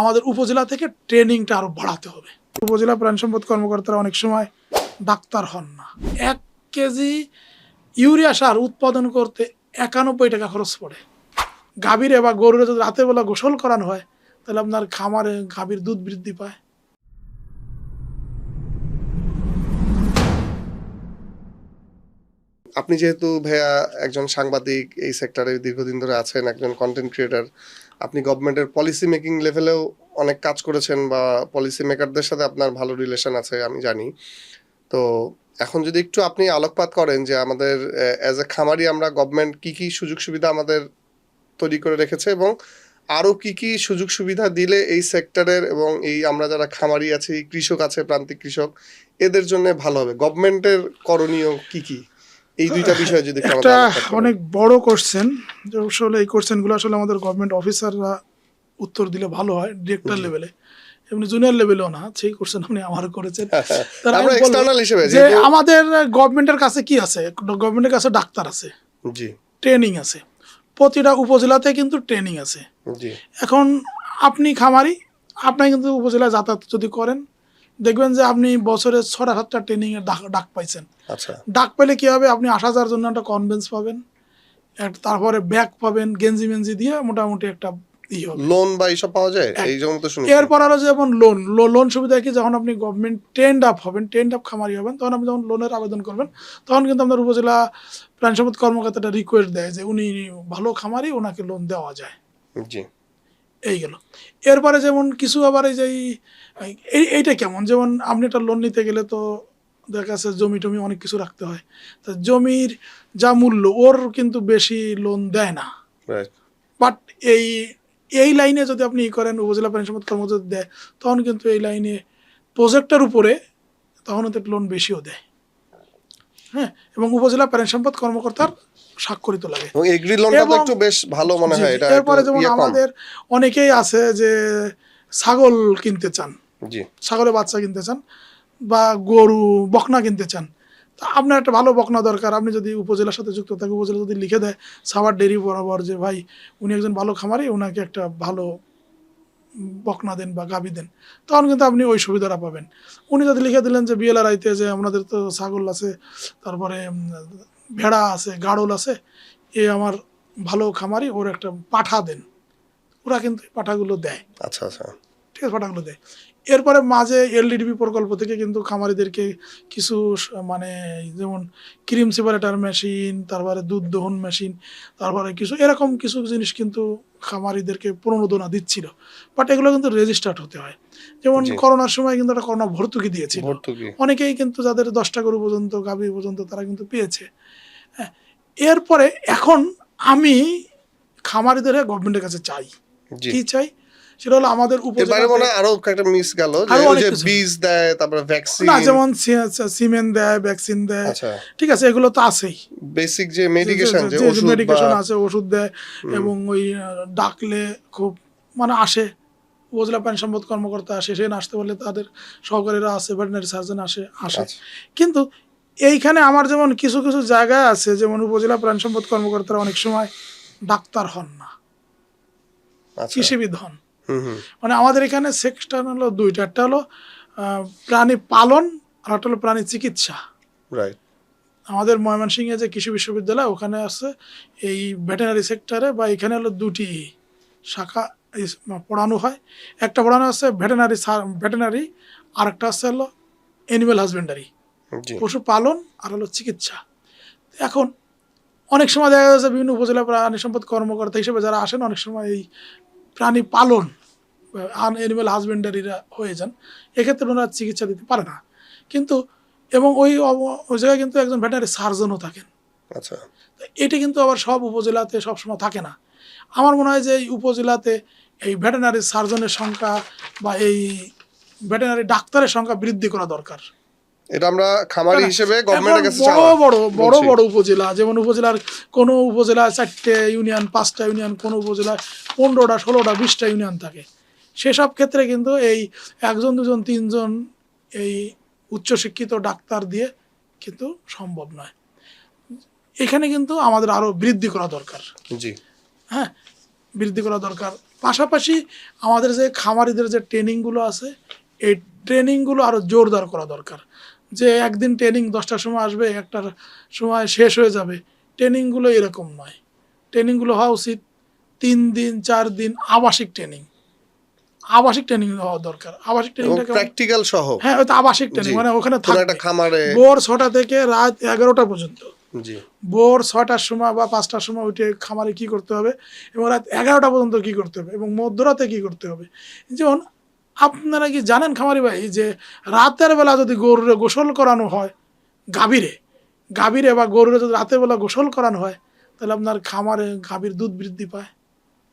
আমাদের উপজেলা থেকে ট্রেনিংটা আরও বাড়াতে হবে। উপজেলা প্রাণ সম্পদ কর্মকর্তারা অনেক সময় ডাক্তার হন না। এক কেজি ইউরিয়া সার উৎপাদন করতে একানব্বই টাকা খরচ পড়ে। গাভীরে বা গরুরে যদি রাতের বেলা গোসল করানো হয়, তাহলে আপনার খামারে গাভীর দুধ বৃদ্ধি পায়। আপনি যেহেতু ভাইয়া একজন সাংবাদিক এই সেক্টরে দীর্ঘদিন ধরে আছেন, একজন কন্টেন্ট ক্রিয়েটার আপনি গভর্নমেন্টের পলিসি মেকিং লেভেলেও অনেক কাজ করেছেন বা পলিসি মেকারদের সাথে আপনার ভালো রিলেশন আছে, আমি জানি। তো এখন যদি একটু আপনি আলোকপাত করেন যে আমাদের অ্যাজ এ খামারি আমরা গভর্নমেন্ট কি কি সুযোগ সুবিধা আমাদের তৈরি করে রেখেছে এবং আরও কি কি সুযোগ সুবিধা দিলে এই সেক্টরের এবং এই আমরা যারা খামারি আছি, কৃষক আছে, প্রান্তিক কৃষক, এদের জন্য ভালো হবে। গভর্নমেন্টের করণীয় কি কি? এই দুইটা বিষয় যদি একটা অনেক বড় কোশ্চেন যে আসলে এই কোশ্চেনগুলো আসলে আমাদের গভর্নমেন্ট অফিসাররা উত্তর দিলে ভালো হয় ডিরেক্টর লেভেলে এমনি জুনিয়র লেভেলেও না সেই কোশ্চেন আপনি আমার করেছেন। তার আমরা বলব এক্সটার্নাল হিসেবে যে আমাদের গভর্নমেন্টের কাছে কি আছে? গভর্নমেন্টের কাছে ডাক্তার আছে। জি। ট্রেনিং আছে। প্রতিটা উপজেলাতে কিন্তু ট্রেনিং আছে। জি। এখন আপনি খামারি আপনি কিন্তু উপজেলা যাতায়াত যদি করেন দেখবেন যে আপনি বছরে ছটা সাতটা ট্রেনিং এর ডাক পাইছেন। আচ্ছা। ডাক পেলে কি হবে? আপনি আসা যাওয়ার জন্য একটা কনভেন্স পাবেন। তারপরে ব্যাগ পাবেন গেঞ্জি মেঞ্জি দিয়ে মোটামুটি একটা লোন বা এইসব পাওয়া যায়? এই যেমন তো শুনি এরপর আরও যেমন লোন লোন সুবিধা কি? যখন আপনি গভর্নমেন্ট টেন্ড আপ হবেন টেন্ড আপ খামারি হবেন তখন আপনি যখন লোনের আবেদন করবেন তখন কিন্তু আপনার উপজেলা প্রাণ সম্পদ কর্মকর্তাটা রিকোয়েস্ট দেয় যে উনি ভালো খামারি ওনাকে লোন দেওয়া যায়। জি। এই গেল। এরপরে যেমন কিছু আবার এই যে এই- এই এইটা কেমন? যেমন আপনি একটা লোন নিতে গেলে তো দেখা যাচ্ছে জমি টমি অনেক কিছু রাখতে হয়। তা জমির যা মূল্য ওর কিন্তু বেশি লোন দেয় না। বাট এই এই লাইনে যদি আপনি ই করেন উপজেলা পানি সম্পদ কর্মকর্তা দেয় তখন কিন্তু এই লাইনে প্রজেক্টের উপরে তখন ওদের লোন বেশিও দেয়। হ্যাঁ এবং উপজেলা প্রাণী সম্পদ কর্মকর্তার স্বাক্ষরিত লাগে। এগ্রি লোনটা তো একটু বেশ ভালো মনে হয় এটা এরপরে যেমন ইয়ে আমাদের অনেকেই আছে যে ছাগল কিনতে চান জি। ছাগলের বাচ্চা কিনতে চান বা গরু বকনা কিনতে চান। তা আপনার একটা ভালো বকনা দরকার আপনি যদি উপজেলার সাথে যুক্ত থাকে উপজেলা যদি লিখে দেয় সাবার ডেরি বরাবর যে ভাই উনি একজন ভালো খামারি ওনাকে একটা ভালো বকনা দেন বা গাবি দেন তখন কিন্তু আপনি ওই সুবিধাটা পাবেন। উনি যদি লিখে দিলেন যে বিএলআর আইতে যে আমাদের তো ছাগল আছে তারপরে ভেড়া আছে গাড়ল আছে এ আমার ভালো খামারি ওর একটা পাঠা দেন। ওরা কিন্তু পাঠাগুলো দেয়। আচ্ছা আচ্ছা। ঠিক আছে পাঠাগুলো দেয়। এরপরে মাঝে এলডিডিপি প্রকল্প থেকে কিন্তু খামারিদেরকে কিছু মানে যেমন ক্রিম সেপারেটার মেশিন তারপরে দুধ দহন মেশিন তারপরে কিছু এরকম কিছু জিনিস কিন্তু খামারিদেরকে প্রণোদনা দিচ্ছিল। বাট এগুলো কিন্তু রেজিস্টার্ড হতে হয়। যেমন করোনার সময় কিন্তু একটা করোনা ভর্তুকি দিয়েছিল। অনেকেই কিন্তু যাদের দশটা গরু পর্যন্ত গাভী পর্যন্ত তারা কিন্তু পেয়েছে। হ্যাঁ এরপরে এখন আমি খামারিদের গভর্নমেন্টের কাছে চাই। কি চাই? সেটা হলো আমাদের মনে উপজেলা আরও একটা মিস গেল যে। বীজ দেয় তারপরে ভ্যাকসিন না যেমন সিমেন্ট দেয় ভ্যাকসিন দেয়। আচ্ছা। ঠিক আছে এগুলো তো আছেই। বেসিক যে মেডিকেশন যে ওষুধ মেডিকেশন আছে ওষুধ দেয় এবং ওই ডাকলে খুব মানে আসে। উপজেলা প্রাণী সম্পদ কর্মকর্তা আসে সে আসতে বললে তাদের সহকারীরা আছে ভেটেনারি সার্জন আসে আসে। আচ্ছা। কিন্তু এইখানে আমার যেমন কিছু কিছু জায়গায় আছে যেমন উপজেলা প্রাণী সম্পদ কর্মকর্তারা অনেক সময় ডাক্তার হন না। আচ্ছা। কৃষিবিদ হন। মানে আমাদের এখানে সেকশন হলো দুইটা। একটা হলো প্রাণী পালন আর একটা হলো প্রাণী চিকিৎসা। রাইট আমাদের ময়মনসিংহে যে কৃষি বিশ্ববিদ্যালয় ওখানে আছে এই ভেটেনারি সেক্টরে বা এখানে হলো দুটি শাখা পড়ানো হয়। একটা পড়ানো আছে ভেটেনারি ভেটেনারি আর একটা আছে হলো অ্যানিম্যাল হাজবেন্ডারি পশু পালন আর হলো চিকিৎসা। এখন অনেক সময় দেখা যাচ্ছে বিভিন্ন উপজেলা প্রাণী সম্পদ কর্মকর্তা হিসেবে যারা আসেন অনেক সময় এই প্রাণী পালন আন অ্যানিম্যাল হাজবেন্ডারিরা হয়ে যান এক্ষেত্রে ওনারা চিকিৎসা দিতে পারে না। কিন্তু এবং ওই ওই জায়গায় কিন্তু একজন ভেটেনারি সার্জনও থাকেন। আচ্ছা। তো এটা কিন্তু আবার সব উপজেলাতে সবসময় থাকে না। আমার মনে হয় যে এই উপজেলাতে এই ভেটেনারি সার্জনের সংখ্যা বা এই ভেটেনারি ডাক্তারের সংখ্যা বৃদ্ধি করা দরকার। এটা আমরা খামারি হিসেবে গভর্নমেন্টের কাছে বড় বড় বড় বড় উপজেলা যেমন উপজেলার কোন উপজেলা চারটে ইউনিয়ন পাঁচটা ইউনিয়ন কোন উপজেলায় পনেরোটা ষোলোটা বিশটা ইউনিয়ন থাকে। সেসব ক্ষেত্রে কিন্তু এই একজন দুজন তিনজন এই উচ্চশিক্ষিত ডাক্তার দিয়ে কিন্তু সম্ভব নয়। এখানে কিন্তু আমাদের আরও বৃদ্ধি করা দরকার। জি। হ্যাঁ বৃদ্ধি করা দরকার। পাশাপাশি আমাদের যে খামারিদের যে ট্রেনিংগুলো আছে এই ট্রেনিংগুলো আরও জোরদার করা দরকার। যে একদিন ট্রেনিং দশটার সময় আসবে একটার সময় শেষ হয়ে যাবে। ট্রেনিংগুলো এরকম নয়। ট্রেনিংগুলো হওয়া উচিত। তিন দিন চার দিন আবাসিক ট্রেনিং আবাসিক ট্রেনিং হওয়া দরকার। আবাসিক ট্রেনিংটা প্র্যাকটিক্যাল সহ। হ্যাঁ ওটা আবাসিক ট্রেনিং মানে ওখানে একটা খামারে ভোর ছটা থেকে রাত এগারোটা পর্যন্ত। জি। ভোর ছটার সময় বা পাঁচটার সময় উঠে খামারে কি করতে হবে? এবং রাত এগারোটা পর্যন্ত কি করতে হবে? এবং মধ্যরাতে কি করতে হবে? যেমন আপনারা কি জানেন খামারি ভাই যে রাতের বেলা যদি গরুরে গোসল করানো হয় গাভীরে গাভীরে বা গরুরে যদি রাতের বেলা গোসল করানো হয় তাহলে আপনার খামারে গাভীর দুধ বৃদ্ধি পায়।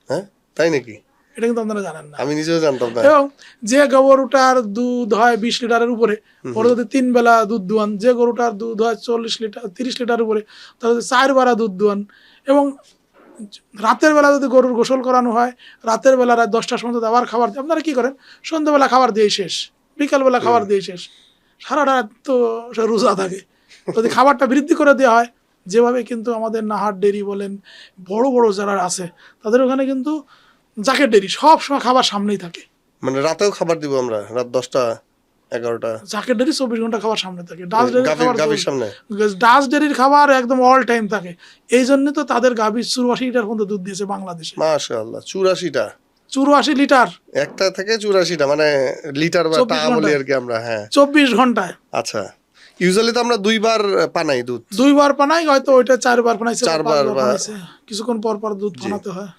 হ্যাঁ? তাই নাকি? এটা কিন্তু আপনারা জানেন না। আমি নিজেও জানতাম না এবং যে গরুটার দুধ হয় বিশ লিটারের উপরে ওরা যদি তিন বেলা দুধ দুয়ান যে গরুটার দুধ হয় চল্লিশ লিটার তিরিশ লিটারের উপরে তাহলে যদি চার বেলা দুধ দুয়ান এবং রাতের বেলা যদি গরুর গোসল করানো হয় রাতের বেলা রাত দশটার সময় আবার খাবার দেয় আপনারা কি করেন? সন্ধ্যাবেলা খাবার দিয়ে শেষ। বিকালবেলা খাবার দিয়ে শেষ। সারা রাত তো রোজা থাকে। যদি খাবারটা বৃদ্ধি করে দেওয়া হয় যেভাবে কিন্তু আমাদের নাহার ডেরি বলেন বড় বড় যারা আছে তাদের ওখানে কিন্তু জাকের ডেরি সব সময় খাবার সামনেই থাকে। মানে রাতেও খাবার দিব আমরা? রাত দশটা এগারোটা। ডেরি চব্বিশ ঘণ্টা খাবার সামনে থাকে। খাবার গাভীর সামনে। ডাচ ডেরির খাবার একদম অল টাইম থাকে। এই জন্য তো তাদের গাভীর চুরাশি লিটার পর্যন্ত দুধ দিয়েছে বাংলাদেশে। মাশাআল্লাহ চুরাশিটা? চুরাশি লিটার। একটা থেকে চুরাশিটা মানে লিটার বা তা বলি আর কি আমরা হ্যাঁ। চব্বিশ ঘন্টায়। আচ্ছা ইউজুয়ালি তো আমরা দুইবার পানাই দুধ। দুইবার পানাই হয়তো ওইটা চারবার পানাইছে চারবার কিছুক্ষণ পর পর দুধ পানাতে হয়।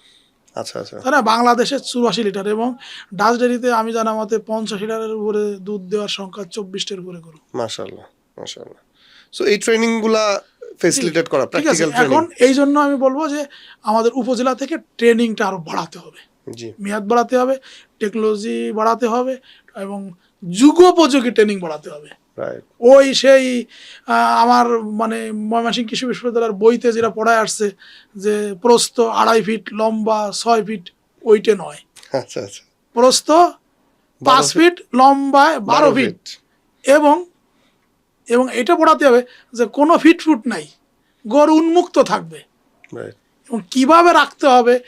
আচ্ছা আচ্ছা। না বাংলাদেশে চুরাশি লিটার এবং ডাচ ডেরিতে আমি জানা মতে পঞ্চাশ লিটারের উপরে দুধ দেওয়ার সংখ্যা চব্বিশটার উপরে গরু। মাশাআল্লাহ মাশাআল্লাহ। সো এই ট্রেনিংগুলা ফেসিলিটেট করা ঠিক আছে এখন এই জন্য আমি বলব যে আমাদের উপজেলা থেকে ট্রেনিংটা আরও বাড়াতে হবে। জি। মেয়াদ বাড়াতে হবে টেকনোলজি বাড়াতে হবে এবং যুগোপযোগী ট্রেনিং বাড়াতে হবে। ওই সেই আমার মানে ময়মনসিংহ কৃষি বিশ্ববিদ্যালয়ের বইতে যেটা পড়ায় আসছে যে প্রস্থ আড়াই ফিট লম্বা ছয় ফিট ওইটে নয়। আচ্ছা আচ্ছা। প্রস্থ পাঁচ ফিট। লম্বায় বারো ফিট। এবং এবং এটা পড়াতে হবে যে কোনো ফিট ফুট নাই। গরু উন্মুক্ত থাকবে। এবং কীভাবে রাখতে হবে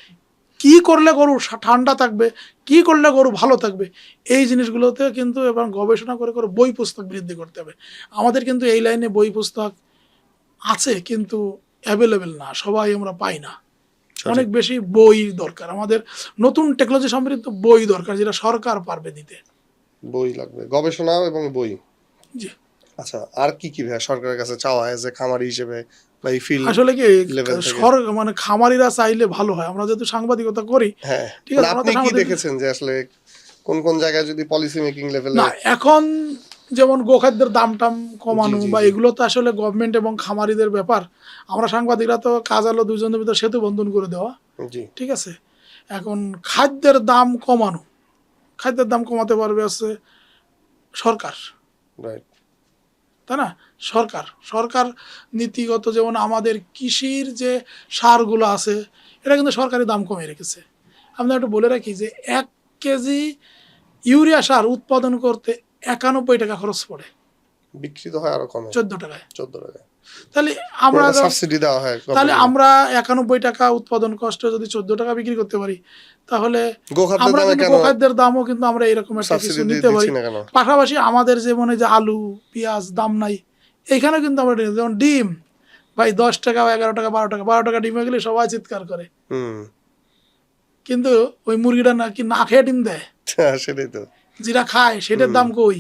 কি করলে গরু ঠান্ডা থাকবে? কি করলে গরু ভালো থাকবে? এই জিনিসগুলোতে কিন্তু এবং গবেষণা করে করে বই পুস্তক বৃদ্ধি করতে হবে। আমাদের কিন্তু এই লাইনে বই পুস্তক আছে কিন্তু অ্যাভেলেবেল না সবাই আমরা পাই না। অনেক বেশি বই দরকার। আমাদের নতুন টেকনোলজি সমৃদ্ধ বই দরকার যেটা সরকার পারবে দিতে। বই লাগবে। গবেষণা এবং বই। জি। আচ্ছা আর কি কি ভাই সরকারের কাছে চাওয়া এজ এ খামারি হিসেবে বা এই ফিল্ড আসলে কি level থেকে। সর মানে খামারিরা চাইলে ভালো হয়। আমরা যেহেতু সাংবাদিকতা করি হ্যাঁ ঠিক আছে, মানে আপনি কি দেখেছেন যে আসলে কোন কোন জায়গায় যদি পলিসি মেকিং লেভেলে না এখন যেমন গোখাদ্যের দাম টাম কমানো বা এগুলো তো আসলে গভর্নমেন্ট এবং খামারিদের ব্যাপার। আমরা সাংবাদিকরা তো কাজ আলো দুজনের ভিতরে সেতু বন্ধন করে দেওয়া। জি। ঠিক আছে? এখন খাদ্যের দাম কমানো। খাদ্যের দাম কমাতে পারবে আছে সরকার। রাইট তাই না? সরকার। সরকার নীতিগত যেমন আমাদের কৃষির যে সারগুলো আছে এটা কিন্তু সরকারি দাম কমে রেখেছে। আমরা একটু বলে রাখি যে এক কেজি ইউরিয়া সার উৎপাদন করতে একানব্বই টাকা খরচ পড়ে। বিক্রিত হয় আরও কমে। চোদ্দ টাকায়। চোদ্দ টাকা তাহলে আমরা সাবসিডি দেওয়া হয় তাহলে আমরা একানব্বই টাকা উৎপাদন কষ্ট যদি চোদ্দ টাকা বিক্রি করতে পারি তাহলে আমরা গোখাদ্যের দামও কিন্তু আমরা এরকম একটা কিছু নিতে পারি। পাশাপাশি আমাদের যে মনে যে আলু পেঁয়াজ দাম নাই এইখানেও কিন্তু আমরা যেমন ডিম ভাই দশ টাকা বা এগারো টাকা বারো টাকা বারো টাকা ডিম হয়ে গেলে সবাই চিৎকার করে। কিন্তু ওই মুরগিটা নাকি না খেয়ে ডিম দেয়? হ্যাঁ, সেটাই তো। যেটা খায় সেটার দাম কই?